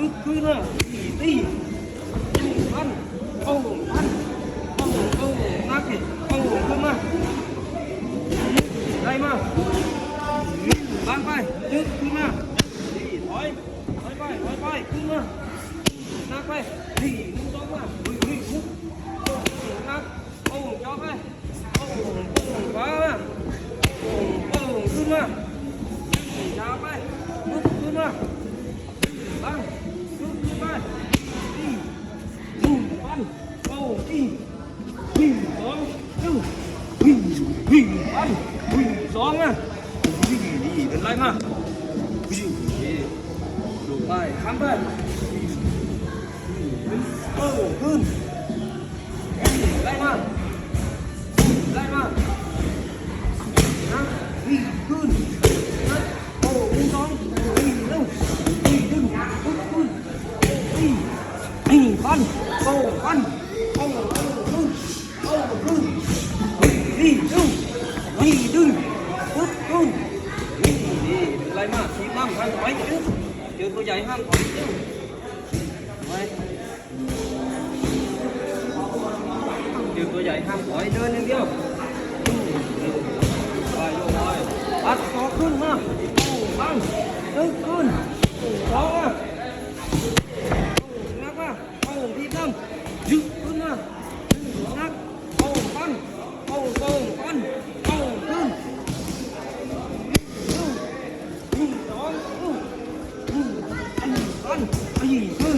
จุดคืนมาตีบังโป้งบังโป้งโป้งนักดิโป้งขึ้นมาได้มาบังไปจุดขึ้นมาดีถอยถอยไปถอยไลุกบังโอ้ดีวิ่งสองยูวิ่งวิ่งบังวิ่งสองอะวิ่งดีเป็นไรมาวิ่งดีดูไปทำไปโอ้ขึ้นไล่มา นขึ้นวิ่งดีไล่มากทีน้ำห้ามถอยเจอตัวใหญ่ห้ามถอยเร็วไปเดี๋ยวตัวใหญ่ห้ามถอยเดินอย่างเดียวไปโยกไปปัดคอขึ้นมาบังดึงขึ้นสองอะนักมาเอาทีตั้มยึดขึ้นมา ยิง